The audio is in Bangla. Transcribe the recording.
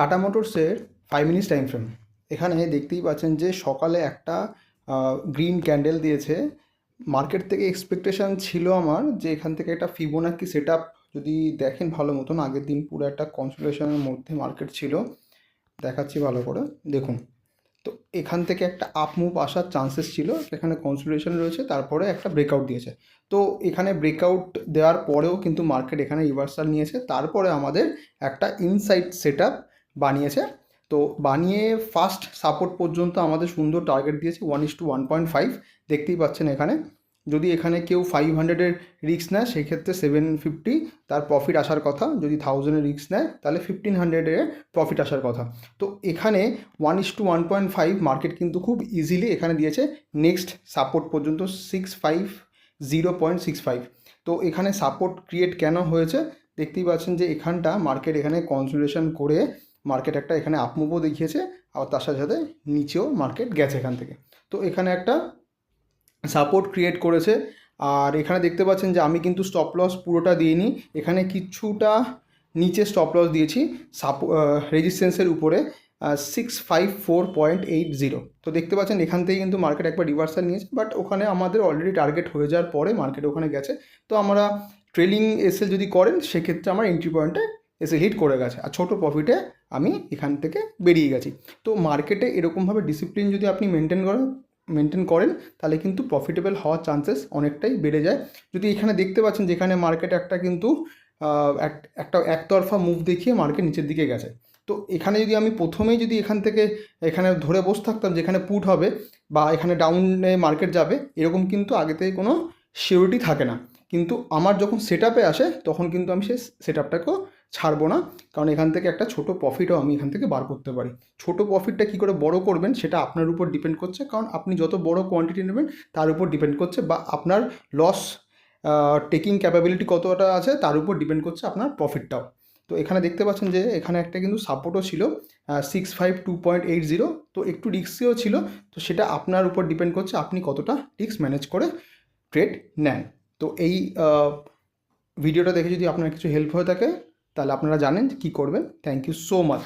টাটা মোটরসের ফাইভ মিনিটস টাইম ফ্রেম এখানে দেখতেই পাচ্ছেন যে সকালে একটা গ্রিন ক্যান্ডেল দিয়েছে। মার্কেট থেকে এক্সপেকটেশন ছিল আমার যে এখান থেকে একটা ফিবোনাকি সেট যদি দেখেন ভালো মতন, আগের দিন পুরো একটা কনসুলেশনের মধ্যে মার্কেট ছিল। দেখাচ্ছি ভালো করে। দেখুন, তো এখান থেকে একটা আপ মুভ আসার চান্সেস ছিল। এখানে কনসুলেশন রয়েছে, তারপরে একটা ব্রেকআউট দিয়েছে। তো এখানে ব্রেকআউট দেওয়ার পরেও কিন্তু মার্কেট এখানে রিভার্সাল নিয়েছে। তারপরে আমাদের একটা ইনসাইড সেট বানিয়েছে। তো বানিয়ে ফার্স্ট সাপোর্ট পর্যন্ত আমাদের সুন্দর টার্গেট দিয়েছে one is two one point five দেখতেই পাচ্ছেন এখানে। যদি এখানে কেউ ফাইভ হান্ড্রেডের রিস্ক নেয়, সেক্ষেত্রে সেভেন ফিফটি তার প্রফিট আসার কথা। যদি থাউজেন্ডের রিস্ক নেয়, তাহলে ফিফটিন হান্ড্রেডের প্রফিট আসার কথা। তো এখানে one is two one point five market কিন্তু খুব ইজিলি এখানে দিয়েছে। নেক্সট সাপোর্ট পর্যন্ত six five zero point six five তো এখানে সাপোর্ট ক্রিয়েট কেন হয়েছে? দেখতেই পাচ্ছেন যে এখানটা মার্কেট এখানে কনসুলেশন করে মার্কেট একটা এখানে আপমুভও দেখিয়েছে আর তার সাথে সাথে নিচেও মার্কেট গেছে এখান থেকে। তো এখানে একটা সাপোর্ট ক্রিয়েট করেছে, আর এখানে দেখতে পাচ্ছেন যে আমি কিন্তু স্টপ লস পুরোটা দিইনি, এখানে কিছুটা নিচে স্টপ লস দিয়েছি, সাপো রেজিস্ট্যান্সের উপরে six five four point eight zero তো দেখতে পাচ্ছেন এখান থেকে কিন্তু মার্কেট একবার রিভার্সাল নিয়েছে বাট ওখানে আমাদের অলরেডি টার্গেট হয়ে যাওয়ার পরে মার্কেট ওখানে গেছে। তো আমরা ট্রেলিং এসএল যদি করেন, সেক্ষেত্রে আমার এন্ট্রি পয়েন্টে এসে হিট করে গেছে। আর ছোটো প্রফিটে আমি এখান থেকে বেরিয়ে গেছি। তো মার্কেটে এরকমভাবে ডিসিপ্লিন যদি আপনি মেনটেন করেন মেনটেন করেন, তাহলে কিন্তু প্রফিটেবল হওয়ার চান্সেস অনেকটাই বেড়ে যায়। যদি এখানে দেখতে পাচ্ছেন যেখানে মার্কেট একটা কিন্তু এক- একটা একতরফা মুভ দেখিয়ে মার্কেট নিচের দিকে গেছে। তো এখানে যদি আমি প্রথমেই যদি এখান থেকে, এখানে ধরে বসে থাকতাম যেখানে পুট হবে বা এখানে ডাউনে মার্কেট যাবে, এরকম কিন্তু আগে থেকে কোনো সিওরিটি থাকে না। কিন্তু আমার যখন সেট আসে, তখন কিন্তু আমি সেই সেট আপটাকেও ছাড়বো না। কারণ এখান থেকে একটা ছোট প্রফিটও আমি এখান থেকে বার করতে পারি। ছোট প্রফিটটা কী করে বড় করবেন সেটা আপনার উপর ডিপেন্ড করছে। কারণ আপনি যত বড় কোয়ান্টিটি নেবেন, তার উপর ডিপেন্ড করছে বা আপনার লস টেকিং ক্যাপাবিলিটি কতটা আছে, তার উপর ডিপেন্ড করছে আপনার প্রফিটটাও তো এখানে দেখতে পাচ্ছেন যে এখানে একটা কিন্তু সাপোর্টও ছিল six five two point eight zero তো একটু রিক্সিও ছিল, তো সেটা আপনার উপর ডিপেন্ড করছে আপনি কতটা রিক্স ম্যানেজ করে ট্রেড নেন। তো এই ভিডিওটা দেখে যদি আপনার কিছু হেল্প হয়ে থাকে তাহলে আপনারা জানেন কি করবেন। Thank you so much